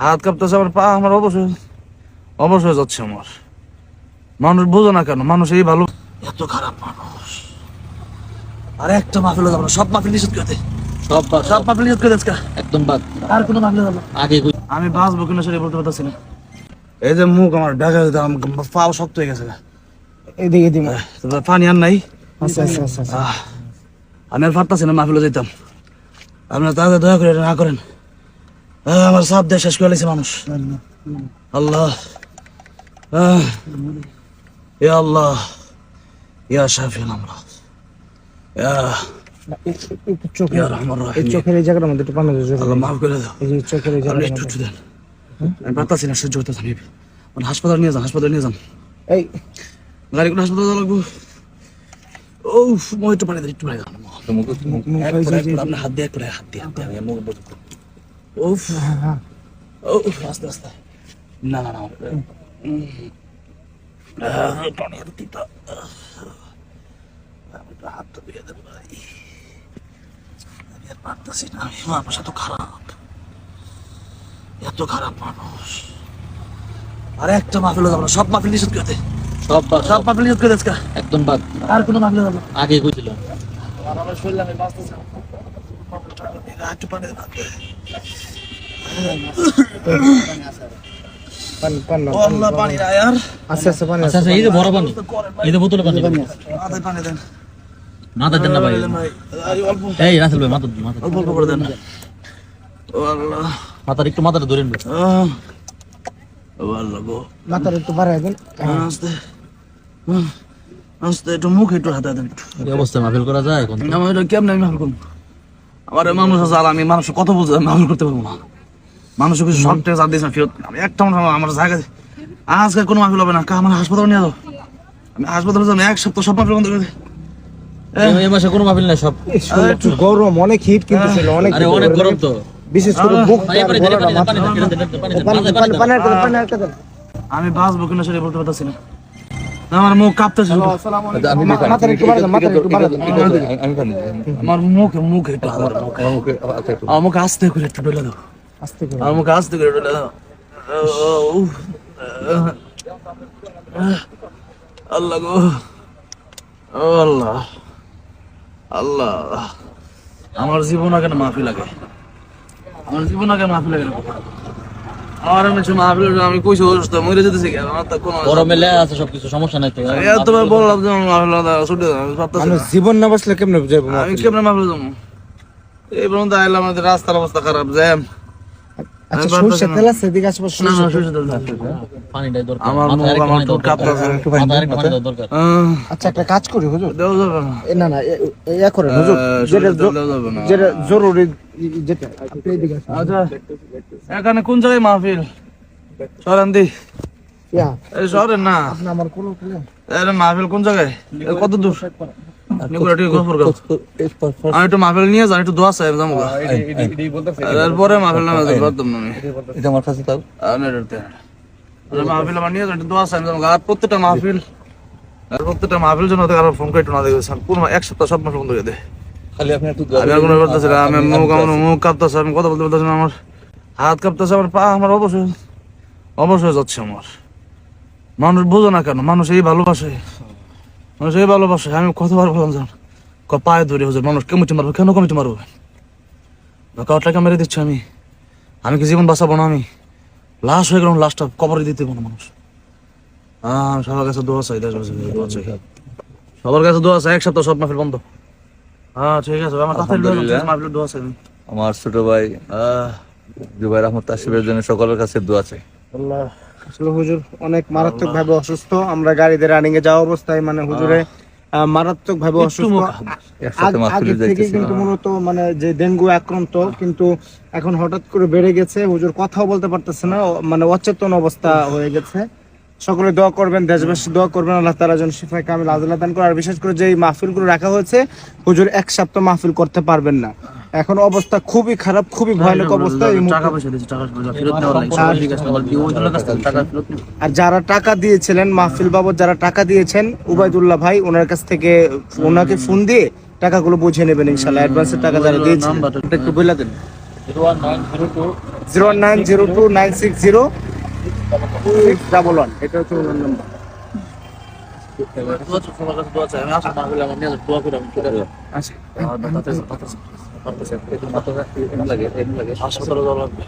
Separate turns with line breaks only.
হাত কাঁপতেছে আমার পা আমার অবশ্যই অবশ্যই যাচ্ছে আমার। মানুষ বোঝো না কেন মানুষ এই ভালো এত খারাপ মানুষ। আর একটা মাহফিল যাব না সব মাহফিল নিষেধ করে
সব
সব মাহফিল নিষেধ করে
একদম বাদ।
আর কোনো মাহফিল যাব
আগে
আমি বাঁচবো কিনা সেটা বলতে পারতেছি না। এই যে মুখ আমার ঢাকা শক্ত হয়ে গেছে।
এদিকে দিমা
পানি আর নাই?
আচ্ছা আচ্ছা আচ্ছা।
আমি আর পারতাছি না মাহফিলে যেতাম আপনারা তাদের দয়া করে না করেন। আমার সাপ দিয়ে শেষ করে লেছে মানুষ। আল্লাহ। আহ, ইয়া আল্লাহ। ইয়া শাফি আমরা। ইয়া
এই
রহিম।
চোখের এই জায়গাটার মধ্যে একটু পানি চোখে
আল্লাহ মাফ করে দাও।
এই চোখের এই
আপনি একটু একটু দেন। আমি পারতাছি না সহ্য করতেছি আমি মানে হাসপাতাল নিয়ে যান হাসপাতাল নিয়ে যান।
এই।
গাড়ি করে হাসপাতাল লাগবো? ও মই একটু পানি দেন একটু পানি দেন। হাত দিয়ে হাত দিয়ে, হাত দিয়ে, মুখ। উফ। উফ, আস্তে, আস্তে। না, না, না। পানি দিতে। আমি একটু হাতটা ধুয়ে দেবো ভাই। আমি আর পারতাছি না, আমি মানুষ এত খারাপ এত খারাপ মানুষ আর একটা মাহফিল যাব না সব মাহফিল নিষেধ করে
সব
সব মাহফিল নিষেধ করে আজকে।
একদম বাদ
আর কোনো মাহফিল যাব না
আগে কইছিল
আর আমার শরীরে আমি বাঁচতেছি একটু পানি দেন হাতে।
পানি পানি নাও।
আল্লাহ, পানি নাই আর।
আস্তে আস্তে পানি
আচ্ছা এই যে বড় পানি এই যে বোতলে পানি
মাথায় পানি দেন।
মাথা দেন না ভাই
ভাই,
এই রাসেল ভাই মাথা মাথা
অল্প অল্প করে দেন। ও আল্লাহ,
মাথার একটু মাথাটা ধরেন ভাই।
আল্লাহ গো।
মাথার একটু বাড়াই দেন
আস্তে। আস্তে, একটু মুখ একটু হাতে দেন
এই অবস্থায় মাহফিল করা যায় এখন
আমার আমি মাফল করব? আমার এই মানুষ আছে আর আমি মানুষ কত বুঝে মাফল করতে পারব না মানুষ কিছু শর্ট টেস্ট আর দিয়েছে ফেরত আমি একটা আমার- আমার জায়গায় আজকে কোনো মাফিল হবে না আমার হাসপাতালে নিয়ে যাও আমি হাসপাতালে যাব এক সপ্তাহ সব মাফিল বন্ধ করে দে
এই- মাসে কোনো মাহফিল নাই সব
একটু গরম অনেক হিট কিন্তু ছিল অনেক
আরে অনেক গরম তো
বিশেষ করে বুক।
আমি বাঁচবো কিনা সেটা বলতে পারতেছি না আমার মুখ কাঁপতেছে আমার মুখ মুখ একটু আমার মুখ মুখ করে একটু ডলে দাও
আস্তে করে।
আমার মুখ আস্তে করে ডলে দাও ও, উফ। আল্লাহ গো আল্লাহ আল্লাহ আমার জীবন আগে মাফি লাগে আমার জীবন আগে মাফি লাগে আমার আমি হচ্ছে মাহফিল আমি কইছি অসুস্থ মরে যেতেছি কি আমার তো কোনো
আছে সবকিছু সমস্যা নাই তো।
এতবার বললাম যে আমার মাহফিল না ছুটে আমি পারতেছি
মানুষ
না।
জীবন না বাঁচলে কেমনে যাব
আমি কেমনে মাহফিল যাব? এই পর্যন্ত আইলাম আমাদের রাস্তার অবস্থা খারাপ জ্যাম।
আচ্ছা
পারতেছি
তেল আছে এদিকে আশেপাশে
না
তেল।
পানিটাই দরকার।
আমার মুখ, আমার ঠোঁট কাঁপতেছে।
মাথায় পানি দরকার।
আচ্ছা একটা কাজ করি হুজুর।
যাবে না।
না না ইয়া করেন হুজুর। যেটা। যেটা জরুরি যেটা আপনি এদিকে
আচ্ছা এখানে কোন জায়গায় মাহফিল? সরেন দি।
ইয়া।
এই সরেন না।
আপনি আমার কোনো কোনো
মাহফিল কোন জায়গায়? কত দূর? নিকুরা ঠিক গফর গাও আমি একটু মাহফিল নিয়ে যান একটু দোয়া চাই যাব গা। মাহফিল নামে যাব একদম
এটা আমার কাছে তাও
আর না ডরতে আরে মাহফিল আমার নিয়ে যান একটু দোয়া চাই যাব আর প্রত্যেকটা মাহফিল আর প্রত্যেকটা মাহফিল জন্য আর ফোন করে একটু না দেখবে পুরো এক সপ্তাহ সব মাহফিল বন্ধ করে দে।
খালি আপনি একটু
আমি আর কোনো বলতেছি না আমি মুখ আমার মুখ কাঁপতেছে আমি কথা বলতে আমার। হাত কাঁপতেছে আমার পা আমার অবশ্যই অবশ্যই যাচ্ছে আমার। মানুষ বোঝো না কেন মানুষ এই ভালোবাসে। মানুষ এই ভালোবাসে আমি কতবার বললাম জান? পায়ে ধরে হুজুর মানুষ কমিটি মারবো কেন কমিটি মারবো? টাকা মেরে দিচ্ছি আমি। আমি কি জীবন বাঁচাবো না আমি? লাশ হয়ে গেলাম লাশটা কবরে দিতে না মানুষ। হ্যাঁ সবার কাছে দোয়া চাই দেশবাসী দোয়া চাই। সবার কাছে দোয়া চাই এক সপ্তাহ সব মাহফিল বন্ধ। হ্যাঁ ঠিক আছে আমার তাড়াতাড়ি দোয়া মাহফিল দোয়া চাই
আমার ছোট ভাই আহ, জুবাইর আহমদ তাসিফের জন্য সকলের কাছে দোয়া চাই।
আল্লাহ। আসলে হুজুর অনেক মারাত্মক ভাবে অসুস্থ। আমরা গাড়িতে রানিং এ যাওয়া অবস্থায় মানে হুজুরে মারাত্মক ভাবে অসুস্থ। আগ- থেকে কিন্তু মূলত মানে যে ডেঙ্গু আক্রান্ত কিন্তু এখন হঠাৎ করে বেড়ে গেছে। হুজুর কথাও বলতে পারতেছে না মানে অচেতন অবস্থা হয়ে গেছে। সকলে দোয়া করবেন দেশবাসী দোয়া করবেন আল্লাহ তারা যেন শিফায় কামিল আজলা দান করে। আর বিশেষ করে যে মাহফিলগুলো রাখা হয়েছে হুজুর এক সপ্তাহ মাহফিল করতে পারবেন না। এখন অবস্থা খুবই খারাপ খুবই ভয়ানক অবস্থা। আর যারা টাকা দিয়েছিলেন মাহফিল বাবদ যারা টাকা দিয়েছেন উবাইদুল্লাহ ভাই ওনার কাছ থেকে ওনাকে ফোন দিয়ে টাকাগুলো বুঝে নেবেন ইনশাল্লাহ অ্যাডভান্সের টাকা যারা দিয়েছেন একটু বলে দেন। Zero one nine zero two
nine six zero double one এটা হচ্ছে ওনার নাম্বার।
লাগে লাগে
যাওয়া লাগবে।